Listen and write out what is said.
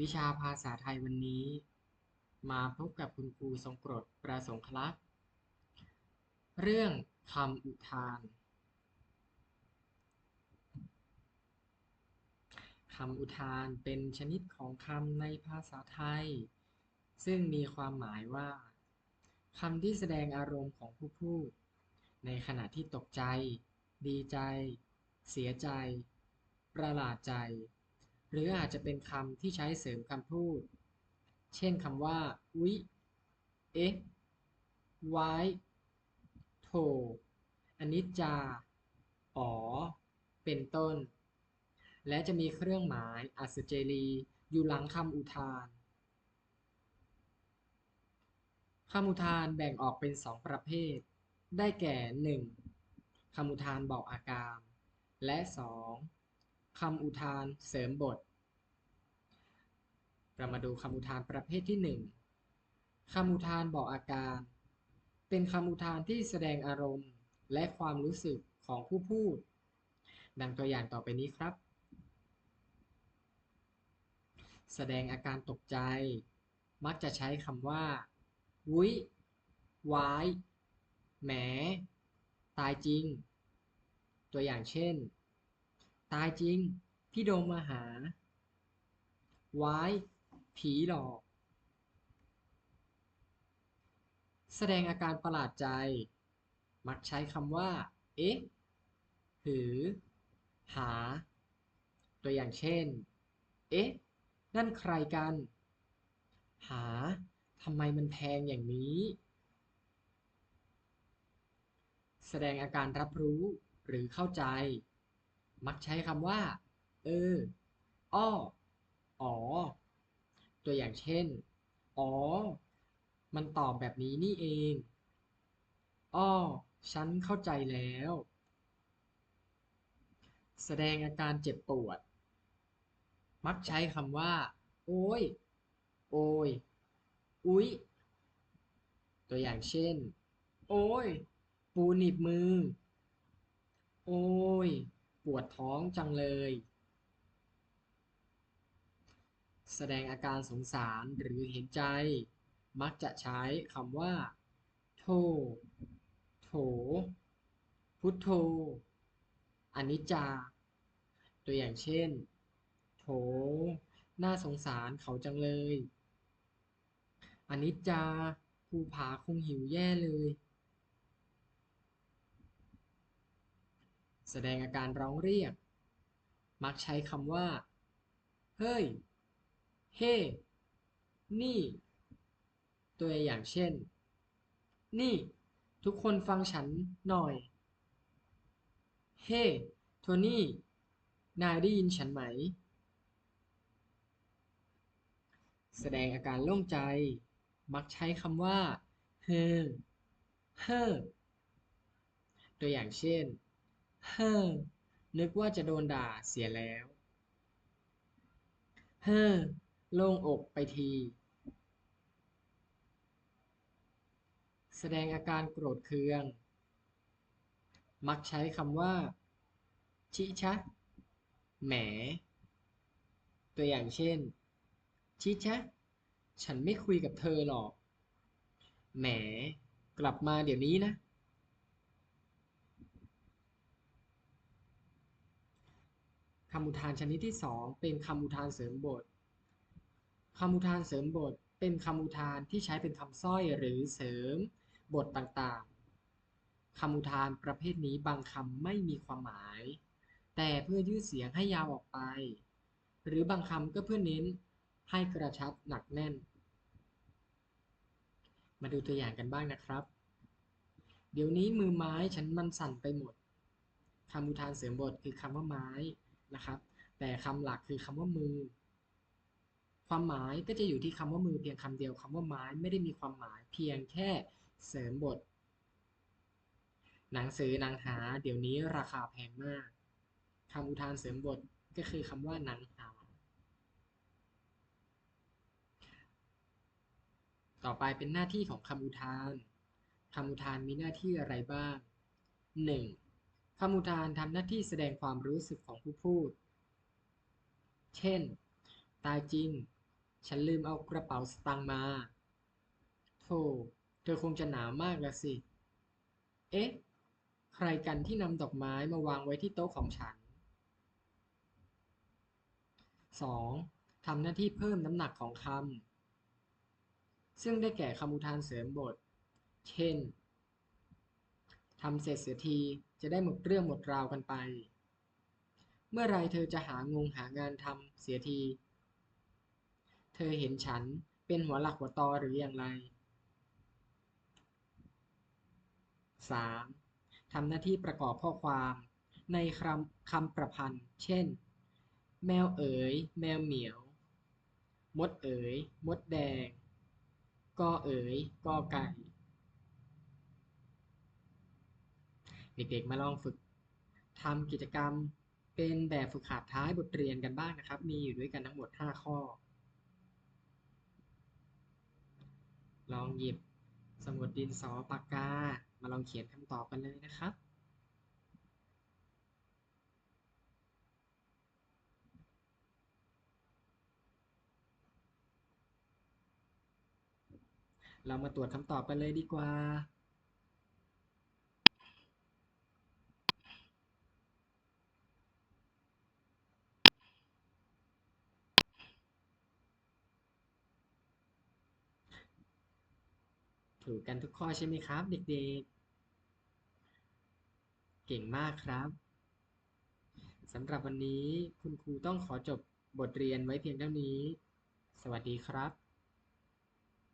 วิชาภาษาไทยวันนี้ มาพบกับคุณครูทรงกรดประสงค์ลักษ์เรื่องคำอุทานคำอุทานเป็นชนิดของคำในภาษาไทย ซึ่งมีความหมายว่าคำที่แสดงอารมณ์ของผู้พูด ในขณะที่ตกใจ ดีใจ เสียใจ ประหลาดใจ หรืออาจจะเป็นคำที่ใช้เสริมคำพูด เช่นคำว่าอุ๊ยเอ๊ะไว้โถอันิจจา อ๋อ เป็นต้น และจะมีเครื่องหมายอัศเจรีอยู่หลังคำอุทานคำอุทานแบ่งออกเป็นสองประเภท ได้แก่ 1. คำอุทานบอกอาการ และ 2. คำอุทานเสริมบท เรามาดูคำอุทานประเภทที่ 1คำอุทานบอกอาการ เป็นคำอุทานที่แสดงอารมณ์และความรู้สึกของผู้พูด ดังตัวอย่างต่อไปนี้ครับ แสดงอาการตกใจ มักจะใช้คำว่า วุ้ยวายแหม ตายจริง ตัวอย่างเช่น ตายจริง พี่โดมมาหา วาย ผีหลอก แสดงอาการประหลาดใจ มักใช้คำว่า เอ๊ะหือ หา ตัวอย่างเช่น เอ๊ะ นั่นใครกัน หา ทำไมมันแพงอย่างนี้ แสดงอาการรับรู้หรือเข้าใจ มักใช้คำว่า เออ อ้อ อ๋อ ตัวอย่างเช่น อ๋อ มันตอบแบบนี้นี่เอง อ้อ ฉันเข้าใจแล้ว แสดงอาการเจ็บปวด มักใช้คำว่า โอ้ย โอ้ย อุ๊ย ตัวอย่างเช่น โอ้ย ปูหนีบมือ โอ้ย ปวดท้องจังเลย แสดงอาการสงสารหรือเห็นใจ มักจะใช้คำว่า โท โถ พุทโธอนิจจา ตัวอย่างเช่น โถ น่าสงสารเขาจังเลย อนิจจาภูผาคงหิวแย่เลย แสดงอาการร้องเรียก มักใช้คำว่า เฮ้ย เฮ่นี่ ตัวอย่างเช่น นี่ ทุกคนฟังฉันหน่อย เฮ่โทนี่ นายได้ยินฉันไหม แสดงอาการโล่งใจ มักใช้คำว่า เฮ้อเฮ้อตัวอย่างเช่น เฮ้อ นึกว่าจะโดนด่าเสียแล้ว เฮ้อ โล่งอกไปที แสดงอาการโกรธเคือง มักใช้คำว่า ชิชะ แหม ตัวอย่างเช่น ชิชะ ฉันไม่คุยกับเธอหรอก แหม กลับมาเดี๋ยวนี้นะ คำอุทานชนิดที่สองเป็นคำอุทานเสริมบทคำอุทานเสริมบท เป็นคำอุทานที่ใช้เป็นคำสร้อยหรือเสริมบทต่างๆคำอุทานประเภทนี้บางคำไม่มีความหมาย แต่เพื่อยืดเสียงให้ยาวออกไป หรือบางคำก็เพื่อเน้นให้กระชับหนักแน่น มาดูตัวอย่างกันบ้างนะครับ เดี๋ยวนี้มือไม้ฉันมันสั่นไปหมดคำอุทานเสริมบทคือคำว่าไม้ นะครับ แต่คำหลักคือคำว่ามือ ความหมายก็จะอยู่ที่คำว่ามือเพียงคำเดียวคำว่าไม้ไม่ได้มีความหมายเพียงแค่เสริมบท หนังสือหนังหา เดี๋ยวนี้ราคาแพงมากคำอุทานเสริมบทก็คือคำว่าหนังหาต่อไปเป็นหน้าที่ของคำอุทาน คำอุทานมีหน้าที่อะไรบ้าง 1. คำอุทานทำหน้าที่แสดงความรู้สึกของผู้พูด เช่น ตายจริง ฉันลืมเอากระเป๋าสตางค์มา โธ่ เธอคงจะหนาวมากละสิ เอ๊ะ ใครกันที่นำดอกไม้มาวางไว้ที่โต๊ะของฉัน 2. ทำหน้าที่เพิ่มน้ำหนักของคำ ซึ่งได้แก่คำอุทานเสริมบท เช่น ทำเสร็จเสียทีจะได้หมดเรื่องหมดราวกันไป เมื่อไรเธอจะหางงหางานทำเสียที เธอเห็นฉันเป็นหัวหลักหัวตอหรืออย่างไร 3. ทำหน้าที่ประกอบข้อความในคำคำประพันธ์ เช่น แมวเอ๋ย แมวเหมียว มดเอ๋ย มดแดง กอเอ๋ย กอไก่ เด็กๆ มาลองฝึกทำกิจกรรมเป็นแบบฝึกหัดท้ายบทเรียนกันบ้างนะครับ มีอยู่ด้วยกันทั้งหมด 5 ข้อ ลองหยิบสมุดดินสอปากกา มาลองเขียนคำตอบกันเลยนะครับเรามาตรวจคำตอบกันเลยดีกว่า ถูกกันทุกข้อใช่ไหมครับ เด็กๆ เก่งมากครับสำหรับวันนี้คุณครูต้องขอจบบทเรียนไว้เพียงเท่านี้ สวัสดีครับ